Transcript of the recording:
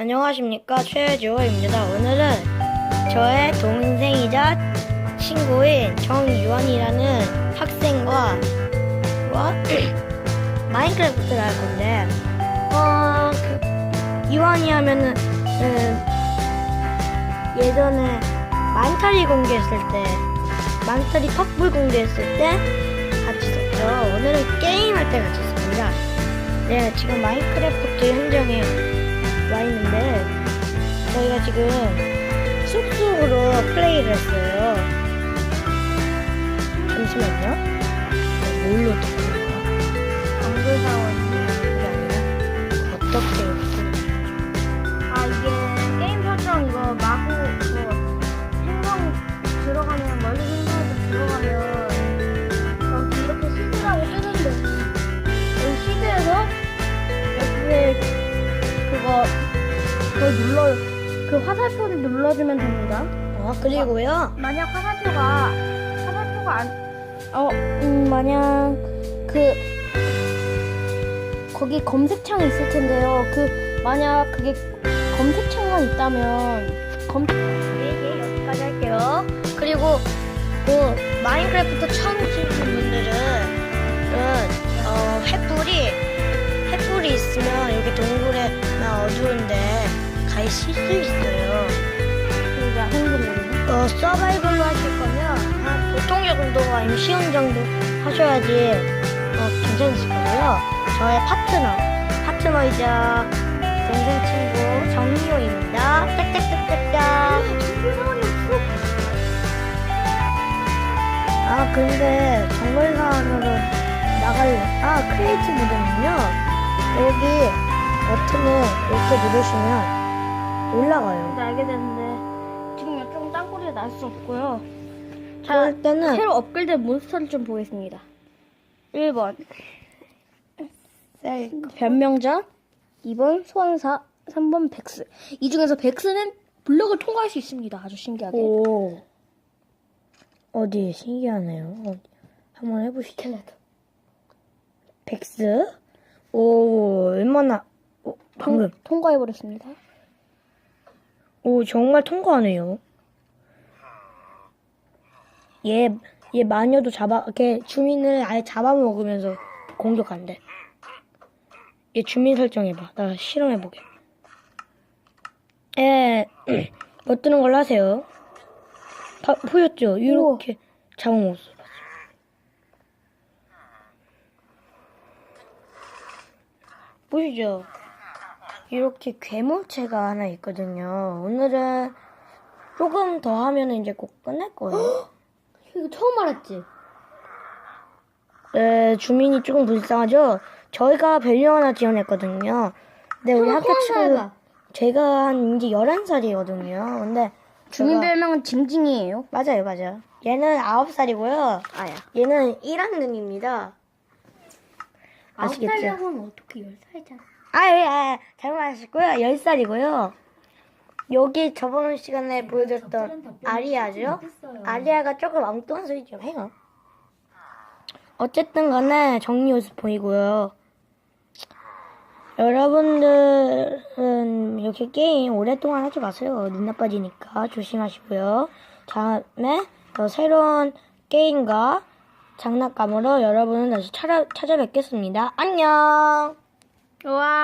안녕하십니까 최주호입니다. 오늘은 저의 동생이자 친구인 정유원이라는 학생과 와, 마인크래프트를 할 건데 어, 그, 유원이 하면은 음, 예전에 만타리 공개했을 때 만타리 팝불 공개했을 때 같이 썼죠. 오늘은 게임할 때 같이 씁니다. 네, 지금 마인크래프트 현장에 와 있는데 저희가 지금 숲속으로 플레이를 했어요. 잠시만요. 뭘로 그걸 눌러 그 화살표를 눌러주면 됩니다. 아 그리고요. 만약 화살표가 화살표가 안 어, 음, 만약 그 거기 검색창이 있을 텐데요. 그 만약 그게 검색창만 있다면 검 네, 예, 여기까지 할게요. 그리고 그 마인크래프트 처음 치는 분들은 은, 어, 횃불이 횃불이 있으면 여기 동굴에 실수 있어요. 그러니까 행동으로 어, 서바이벌로 하실 거면 한 보통 정도 아니면 쉬운 정도 하셔야지 어, 괜찮으실 거고요. 저의 파트너, 파트너이자 동생 친구 정미호입니다. 짝짝짝짝짝. 아 근데 정글사원으로 나갈래. 아 크리에이티브 모드는요. 여기 버튼을 이렇게 누르시면 올라가요. 네, 알게 됐는데 지금 이쪽 땅굴에 날수 없고요. 자, 그럴 때는 새로 업글된 몬스터를 좀 보겠습니다. 1번 셀 변명자 2번 소환사 3번 백스 이 중에서 백스는 블럭을 통과할 수 있습니다 아주 신기하게 오. 어디 신기하네요. 어디. 한번 해보시죠. 켈레드 백스. 오, 얼마나. 오, 방금. 통과해버렸습니다 오, 정말 통과하네요. 얘, 얘 마녀도 잡아, 걔 주민을 아예 잡아먹으면서 공격한대. 얘 주민 설정해봐. 나 실험해보게. 에, 못 뜨는 걸로 하세요. 다, 보였죠? 이렇게 잡아먹었어. 보이죠? 이렇게 괴물체가 하나 있거든요. 오늘은 조금 더 하면 이제 꼭 끝낼 거예요. 이거 처음 알았지? 네, 주민이 조금 불쌍하죠? 저희가 별명 하나 지어냈거든요. 근데 우리 학교 친구, 제가 한 이제 11살이거든요. 근데 주민 별명은 징징이에요 맞아요, 맞아요. 얘는 9살이고요. 아야 얘는 1학년입니다. 아시겠죠? 어떻게 10살이잖아 아, 예, 아, 잘못 하셨고요. 10살이고요. 여기 저번 시간에 보여줬던 아리아죠? 아리아가 조금 엉뚱한 소리 좀 해요. 어쨌든 간에 정리 모습 보이고요. 여러분들은 이렇게 게임 오랫동안 하지 마세요. 눈 나빠지니까 조심하시고요. 다음에 더 새로운 게임과 장난감으로 여러분을 다시 찾아, 찾아뵙겠습니다. 안녕! 우와